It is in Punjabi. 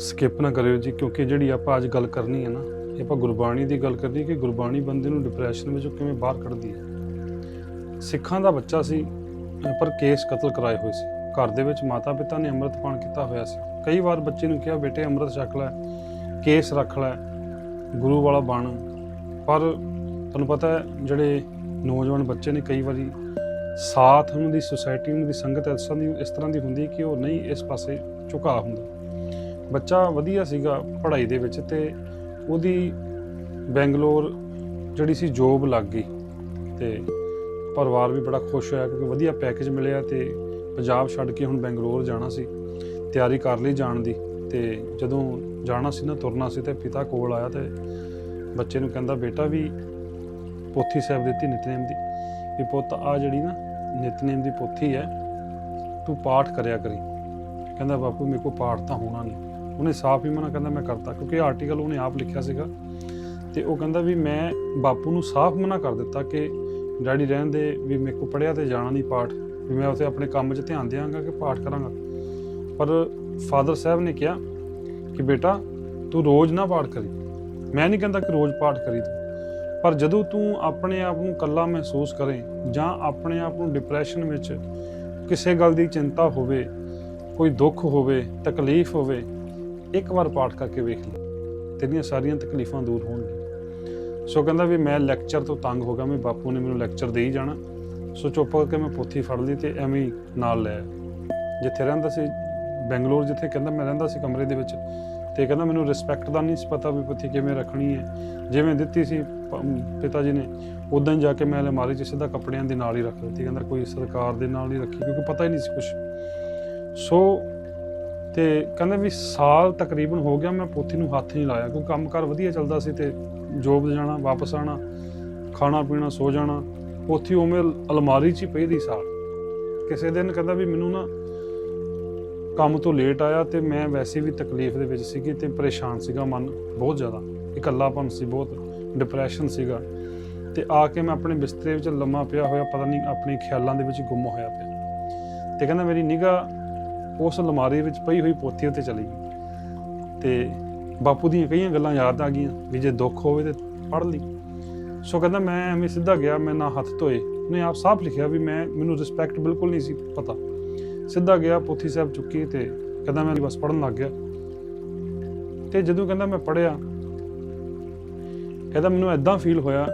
ਸਕਿਪ ਨਾ ਕਰਿਓ ਜੀ, ਕਿਉਂਕਿ ਜਿਹੜੀ ਆਪਾਂ ਅੱਜ ਗੱਲ ਕਰਨੀ ਹੈ ਨਾ, ਇਹ ਆਪਾਂ ਗੁਰਬਾਣੀ ਦੀ ਗੱਲ ਕਰਨੀ ਕਿ ਗੁਰਬਾਣੀ ਬੰਦੇ ਨੂੰ ਡਿਪਰੈਸ਼ਨ ਵਿੱਚੋਂ ਕਿਵੇਂ ਬਾਹਰ ਕੱਢਦੀ ਹੈ। ਸਿੱਖਾਂ ਦਾ ਬੱਚਾ ਸੀ, ਪਰ ਕੇਸ ਕਤਲ ਕਰਾਏ ਹੋਏ ਸੀ। ਘਰ ਦੇ ਵਿੱਚ ਮਾਤਾ ਪਿਤਾ ਨੇ ਅੰਮ੍ਰਿਤ ਪਾਣ ਕੀਤਾ ਹੋਇਆ ਸੀ। ਕਈ ਵਾਰ ਬੱਚੇ ਨੂੰ ਕਿਹਾ, ਬੇਟੇ, ਅੰਮ੍ਰਿਤ ਛਕ ਲੈ ਕੇਸ ਰੱਖ ਲੈ, ਗੁਰੂ ਵਾਲਾ ਬਣ। ਪਰ ਤੁਹਾਨੂੰ ਪਤਾ ਹੈ, ਜਿਹੜੇ ਨੌਜਵਾਨ ਬੱਚੇ ਨੇ, ਕਈ ਵਾਰੀ ਸਾਥ ਉਹਨਾਂ ਦੀ ਸੁਸਾਇਟੀ ਉਹਨਾਂ ਦੀ, ਸੰਗਤ ਇਸ ਤਰ੍ਹਾਂ ਦੀ, ਇਸ ਤਰ੍ਹਾਂ ਦੀ ਹੁੰਦੀ ਕਿ ਉਹ ਨਹੀਂ ਇਸ ਪਾਸੇ ਝੁਕਾ ਹੁੰਦਾ। ਬੱਚਾ ਵਧੀਆ ਸੀਗਾ ਪੜ੍ਹਾਈ ਦੇ ਵਿੱਚ ਤੇ ਉਹਦੀ ਬੈਂਗਲੌਰ ਜਿਹੜੀ ਸੀ ਜੋਬ ਲੱਗ ਗਈ ਤੇ ਪਰਿਵਾਰ ਵੀ ਬੜਾ ਖੁਸ਼ ਹੋਇਆ ਕਿਉਂਕਿ ਵਧੀਆ ਪੈਕੇਜ ਮਿਲਿਆ ਤੇ ਪੰਜਾਬ ਛੱਡ ਕੇ ਹੁਣ ਬੈਂਗਲੌਰ ਜਾਣਾ ਸੀ, ਤਿਆਰੀ ਕਰ ਲਈ ਜਾਣ ਦੀ ਤੇ ਜਦੋਂ ਜਾਣਾ ਸੀ ਨਾ, ਤੁਰਨਾ ਸੀ ਤੇ ਪਿਤਾ ਕੋਲ ਆਇਆ ਤੇ ਬੱਚੇ ਨੂੰ ਕਹਿੰਦਾ, ਬੇਟਾ ਵੀ ਪੋਥੀ ਸਾਹਿਬ ਦਿੱਤੀ ਨਿਤਨੇਮ ਦੀ। ਵੀ ਪੁੱਤ ਆ ਜਿਹੜੀ ਨਾ ਨਿਤਨੇਮ ਦੀ ਪੋਥੀ ਹੈ, ਤੂੰ ਪਾਠ ਕਰਿਆ ਕਰੀ। ਕਹਿੰਦਾ, ਬਾਪੂ, ਮੇਰੇ ਕੋ ਪਾਠ ਤਾਂ ਹੋਣਾ ਨਹੀਂ। ਉਹਨੇ ਸਾਫ਼ ਹੀ ਮਨਾ ਕਹਿੰਦਾ ਮੈਂ ਕਰਤਾ, ਕਿਉਂਕਿ ਇਹ ਆਰਟੀਕਲ ਉਹਨੇ ਆਪ ਲਿਖਿਆ ਸੀਗਾ। ਤੇ ਉਹ ਕਹਿੰਦਾ ਵੀ ਮੈਂ ਬਾਪੂ ਨੂੰ ਸਾਫ਼ ਮਨਾ ਕਰ ਦਿੱਤਾ ਕਿ ਡੈਡੀ ਰਹਿਣ ਦੇ ਵੀ ਮੇਰੇ ਕੋ ਪੜਿਆ ਤੇ ਜਾਣਾ ਨਹੀਂ ਪਾਠ, ਵੀ ਮੈਂ ਉਥੇ ਆਪਣੇ ਕੰਮ 'ਚ ਧਿਆਨ ਦਿਆਂਗਾ ਕਿ ਪਾਠ ਕਰਾਂਗਾ। ਪਰ ਫਾਦਰ ਸਾਹਿਬ ਨੇ ਕਿਹਾ ਕਿ ਬੇਟਾ, ਤੂੰ ਰੋਜ਼ ਨਾ ਪਾਠ ਕਰੀ। ਮੈਂ ਨਹੀਂ ਕਹਿੰਦਾ ਕਿ ਰੋਜ਼ ਪਾਠ ਕਰੀ ਤੂੰ, ਪਰ ਜਦੋਂ ਤੂੰ ਆਪਣੇ ਆਪ ਨੂੰ ਇਕੱਲਾ ਮਹਿਸੂਸ ਕਰੇ ਜਾਂ ਆਪਣੇ ਆਪ ਨੂੰ ਡਿਪਰੈਸ਼ਨ ਵਿੱਚ ਕਿਸੇ ਗੱਲ ਦੀ ਚਿੰਤਾ ਹੋਵੇ, ਕੋਈ ਦੁੱਖ ਹੋਵੇ, ਤਕਲੀਫ ਹੋਵੇ ਇੱਕ ਵਾਰ ਪਾਠ ਕਰਕੇ ਵੇਖ ਲੈ ਤੇਰੀਆਂ ਸਾਰੀਆਂ ਤਕਲੀਫਾਂ ਦੂਰ ਹੋਣਗੀਆਂ। ਸੋ ਕਹਿੰਦਾ ਵੀ ਮੈਂ ਲੈਕਚਰ ਤੋਂ ਤੰਗ ਹੋ ਗਿਆ, ਮੈਂ ਬਾਪੂ ਨੇ ਮੈਨੂੰ ਲੈਕਚਰ ਦੇ ਹੀ ਜਾਣਾ। ਸੋ ਚੁੱਪ ਕਰਕੇ ਮੈਂ ਪੋਥੀ ਫੜ ਲਈ ਤੇ ਐਵੇਂ ਹੀ ਨਾਲ ਲੈ ਆਇਆ। ਜਿੱਥੇ ਰਹਿੰਦਾ ਸੀ, ਬੈਂਗਲੌਰ ਜਿੱਥੇ ਕਹਿੰਦਾ ਮੈਂ ਰਹਿੰਦਾ ਸੀ ਕਮਰੇ ਦੇ ਵਿੱਚ, ਤੇ ਕਹਿੰਦਾ ਮੈਨੂੰ ਰਿਸਪੈਕਟ ਦਾ ਨਹੀਂ ਸੀ ਪਤਾ ਵੀ ਪੋਥੀ ਕਿਵੇਂ ਰੱਖਣੀ ਹੈ। ਜਿਵੇਂ ਦਿੱਤੀ ਸੀ ਪਿਤਾ ਜੀ ਨੇ ਉਦਾਂ ਹੀ ਜਾ ਕੇ ਮੈਂ ਅਲਮਾਰੀ 'ਚ ਸਿੱਧਾ ਕੱਪੜਿਆਂ ਦੇ ਨਾਲ ਹੀ ਰੱਖ ਦਿੱਤੀ ਕਹਿੰਦਾ ਕੋਈ ਸਰਕਾਰ ਦੇ ਨਾਲ ਨਹੀਂ ਰੱਖੀ, ਕਿਉਂਕਿ ਪਤਾ ਹੀ ਨਹੀਂ ਸੀ ਕੁਝ ਸੋ ਤੇ ਕਹਿੰਦਾ ਵੀ ਸਾਲ ਤਕਰੀਬਨ ਹੋ ਗਿਆ, ਮੈਂ ਪੋਥੀ ਨੂੰ ਹੱਥ ਨਹੀਂ ਲਾਇਆ, ਕਿਉਂਕਿ ਕੰਮਕਾਰ ਵਧੀਆ ਚੱਲਦਾ ਸੀ ਤੇ ਜੋਬ ਜਾਣਾ, ਵਾਪਸ ਆਣਾ, ਖਾਣਾ ਪੀਣਾ, ਸੋ ਜਾਣਾ, ਪੋਥੀ ਉਵੇਂ ਅਲਮਾਰੀ 'ਚ ਹੀ ਪਈ ਦੀ ਸਾਲ। ਕਿਸੇ ਦਿਨ ਕਹਿੰਦਾ ਵੀ ਮੈਨੂੰ ਨਾ ਕੰਮ ਤੋਂ ਲੇਟ ਆਇਆ ਤੇ ਮੈਂ ਵੈਸੇ ਵੀ ਤਕਲੀਫ ਦੇ ਵਿੱਚ ਸੀਗੀ ਤੇ ਪਰੇਸ਼ਾਨ ਸੀਗਾ ਮਨ ਬਹੁਤ ਜ਼ਿਆਦਾ, ਇਕੱਲਾਪਨ ਸੀ ਬਹੁਤ ਡਿਪਰੈਸ਼ਨ ਸੀਗਾ। ਤੇ ਆ ਕੇ ਮੈਂ ਆਪਣੇ ਬਿਸਤਰੇ ਵਿੱਚ ਲੰਮਾ ਪਿਆ ਹੋਇਆ, ਪਤਾ ਨਹੀਂ ਆਪਣੇ ਖਿਆਲਾਂ ਦੇ ਵਿੱਚ ਗੁੰਮ ਹੋਇਆ ਪਿਆ। ਤੇ ਕਹਿੰਦਾ ਮੇਰੀ ਨਿਗਾਹ ਉਸ ਅਲਮਾਰੀ ਵਿੱਚ ਪਈ ਹੋਈ ਪੋਥੀ ਉੱਤੇ ਚਲੀ ਗਈ। ਤੇ ਬਾਪੂ ਦੀਆਂ ਕਈਆਂ ਗੱਲਾਂ ਯਾਦ ਆ ਗਈਆਂ ਵੀ ਜੇ ਦੁੱਖ ਹੋਵੇ ਤੇ ਪੜ੍ਹ ਲਈ। ਸੋ ਕਹਿੰਦਾ, ਮੈਂ ਐਵੇਂ ਸਿੱਧਾ ਗਿਆ, ਮੈਂ ਨਾ ਹੱਥ ਧੋਏ। ਉਹਨੇ ਆਪ ਸਾਫ਼ ਲਿਖਿਆ ਵੀ ਮੈਂ, ਮੈਨੂੰ ਰਿਸਪੈਕਟ ਬਿਲਕੁਲ ਨਹੀਂ ਸੀ ਪਤਾ। ਸਿੱਧਾ ਗਿਆ, ਪੋਥੀ ਸਾਹਿਬ ਚੁੱਕੀ ਤੇ ਕਹਿੰਦਾ, ਮੈਂ ਬਸ ਪੜਨ ਲੱਗ ਗਿਆ। ਤੇ ਜਦੋਂ ਕਹਿੰਦਾ, ਮੈਂ ਪੜਿਆ ਕਹਿੰਦਾ, ਮੈਨੂੰ ਐਦਾਂ ਫੀਲ ਹੋਇਆ